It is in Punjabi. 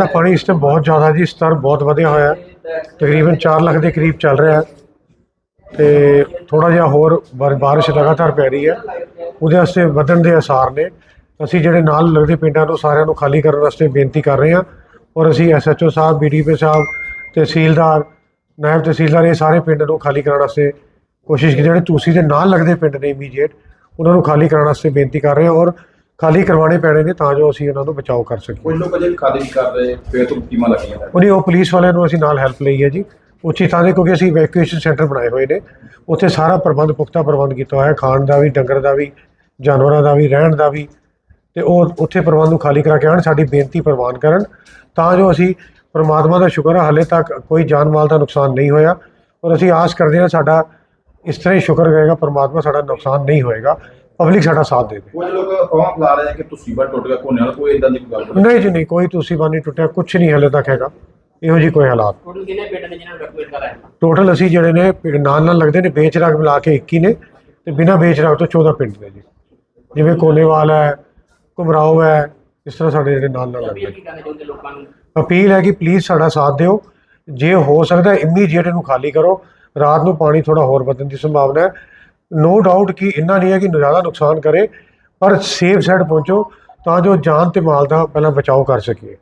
ਦਾ ਪਾਣੀ ਇਸ ਟਾਈਮ ਬਹੁਤ ਜ਼ਿਆਦਾ ਜੀ ਸਤਰ ਬਹੁਤ ਵਧਿਆ ਹੋਇਆ ਤਕਰੀਬਨ 4 ਲੱਖ ਦੇ ਕਰੀਬ ਚੱਲ ਰਿਹਾ ਹੈ। ਤੇ ਥੋੜਾ ਜਿਹਾ ਹੋਰ ਬਾਰ- ਬਾਰਿਸ਼ ਲਗਾਤਾਰ ਪੈ ਰਹੀ ਹੈ। ਉਹਦੇ ਵਾਸਤੇ ਵਧਣ ਦੇ ਅਸਾਰ ਨੇ। ਅਸੀਂ ਜਿਹੜੇ ਨਾਲ ਲੱਗਦੇ ਪਿੰਡਾਂ ਨੂੰ ਸਾਰਿਆਂ ਨੂੰ ਖਾਲੀ ਕਰਨ ਵਾਸਤੇ ਬੇਨਤੀ ਕਰ ਰਹੇ ਹਾਂ। ਔਰ ਅਸੀਂ ਐਸਐਚਓ ਸਾਹਿਬ ਬੀਡੀਪੀ ਸਾਹਿਬ ਤਹਿਸੀਲਦਾਰ ਨਾਇਬ ਤਹਿਸੀਲਦਾਰ, ਇਹ ਸਾਰੇ ਪਿੰਡ ਨੂੰ ਖਾਲੀ ਕਰਨ ਵਾਸਤੇ ਕੋਸ਼ਿਸ਼ ਕੀ ਜਿਹੜੇ ਤੁਸੀਂ ਦੇ ਨਾਲ ਲੱਗਦੇ ਪਿੰਡ ਨੇ ਇਮੀਡੀਏਟ ਉਹਨਾਂ ਨੂੰ ਖਾਲੀ ਕਰਨ ਵਾਸਤੇ ਬੇਨਤੀ ਕਰ ਰਹੇ ਹਾਂ। ਔਰ ਖਾਲੀ ਕਰਵਾਉਣੇ ਪੈਣੇ ਨੇ ਤਾਂ ਜੋ ਅਸੀਂ ਉਹਨਾਂ ਨੂੰ ਬਚਾਓ ਕਰ ਸਕੀਏ। ਕੁਝ ਲੋਕ ਅਜੇ ਖਾਲੀ ਨਹੀਂ ਕਰ ਰਹੇ ਫੇਰ ਤੋਂ ਟੀਮਾਂ ਲੱਗੀਆਂ ਨੇ। ਉਹਨੇ ਉਹ ਪੁਲਿਸ ਵਾਲਿਆਂ ਨੂੰ ਅਸੀਂ ਨਾਲ ਹੈਲਪ ਲਈ ਹੈ ਜੀ। ਉੱਚੀ ਥਾਂ ਦੇ ਕਿਉਂਕਿ ਅਸੀਂ ਇਵੈਕੂਏਸ਼ਨ ਸੈਂਟਰ ਬਣਾਏ ਹੋਏ ਨੇ। ਉੱਥੇ ਸਾਰਾ ਪ੍ਰਬੰਧ ਪੁਖਤਾ ਪ੍ਰਬੰਧ ਕੀਤਾ ਹੋਇਆ ਹੈ। ਖਾਣ ਦਾ ਵੀ ਡੰਗਰ ਦਾ ਵੀ ਜਾਨਵਰਾਂ ਦਾ ਵੀ ਰਹਿਣ ਦਾ ਵੀ। ਤੇ ਉਹ ਉੱਥੇ ਪ੍ਰਬੰਧ ਨੂੰ ਖਾਲੀ ਕਰਾ ਕੇ ਆਣ ਸਾਡੀ ਬੇਨਤੀ ਪ੍ਰਵਾਨ ਕਰਨ। ਤਾਂ ਜੋ ਅਸੀਂ ਪ੍ਰਮਾਤਮਾ ਦਾ ਸ਼ੁਕਰ ਹੈ ਹਾਲੇ ਤੱਕ ਕੋਈ ਜਾਨ ਮਾਲ ਦਾ ਨੁਕਸਾਨ ਨਹੀਂ ਹੋਇਆ। ਔਰ ਅਸੀਂ ਆਸ ਕਰਦੇ ਹਾਂ ਸਾਡਾ ਇਸ ਤਰ੍ਹਾਂ ਹੀ ਸ਼ੁਕਰ ਕਰੇਗਾ ਪ੍ਰਮਾਤਮਾ ਸਾਡਾ ਨੁਕਸਾਨ ਨਹੀਂ ਹੋਏਗਾ। ਪਬਲਿਕ ਸਾਡਾ ਸਾਥ ਦੇ ਦੇ। ਕੁਝ ਲੋਕ ਅਫਵਾਹ ਫੈਲਾ ਰਹੇ ਆ ਕਿ ਤੁਸੀਂ ਬਾ ਟੁੱਟ ਗਿਆ ਕੋਨੇ ਵਾਲਾ ਕੋਈ ਇਦਾਂ ਦੀ ਕੋਈ ਗੱਲ ਨਹੀਂ ਨਹੀਂ ਜੀ ਨਹੀਂ ਕੋਈ ਤੁਸੀਂ ਬਾਨੀ ਟੁੱਟਿਆ ਕੁਝ ਨਹੀਂ ਹਾਲੇ ਤੱਕ ਹੈਗਾ। ਇਹੋ ਜੀ ਕੋਈ ਹਾਲਾਤ ਟੋਟਲ ਕਿੰਨੇ ਪਿੰਡ ਨੇ ਜਿਹਨਾਂ ਨੂੰ evacuate ਕਰਾਇਆ ਟੋਟਲ ਅਸੀਂ ਜਿਹੜੇ ਨੇ ਪਿੰਡ ਨਾਲ ਨਾਲ ਲੱਗਦੇ ਨੇ ਵੇਚ ਰਗ ਮਿਲਾ ਕੇ 21 ਨੇ ਤੇ ਬਿਨਾ ਵੇਚ ਰਗ ਤੋਂ 14 ਪਿੰਡ ਨੇ ਜੀ। ਜਿਵੇਂ ਕੋਨੇਵਾਲ ਹੈ ਕੁਮਰਾਓ ਹੈ ਇਸ ਤਰ੍ਹਾਂ ਸਾਡੇ ਜਿਹੜੇ ਨਾਲ ਨਾਲ ਲੱਗਦੇ ਨੂੰ। ਅਪੀਲ ਹੈ ਕਿ ਪਲੀਜ਼ ਸਾਡਾ ਸਾਥ ਦਿਓ। ਜੇ ਹੋ ਸਕਦਾ ਇਮੀਡੀਏਟ ਇਹਨੂੰ ਖਾਲੀ ਕਰੋ। ਰਾਤ ਨੂੰ ਪਾਣੀ ਥੋੜਾ ਹੋਰ ਵਧਣ ਦੀ ਸੰਭਾਵਨਾ ਹੈ। ਨੋ ਡਾਊਟ ਕਿ ਇੰਨਾ ਨਹੀਂ ਹੈ ਕਿ ਜ਼ਿਆਦਾ ਨੁਕਸਾਨ ਕਰੇ, ਪਰ ਸੇਫ ਸਾਈਡ ਪਹੁੰਚੋ ਤਾਂ ਜੋ ਜਾਨ ਤੇ ਮਾਲ ਦਾ ਪਹਿਲਾਂ ਬਚਾਓ ਕਰ ਸਕੀਏ।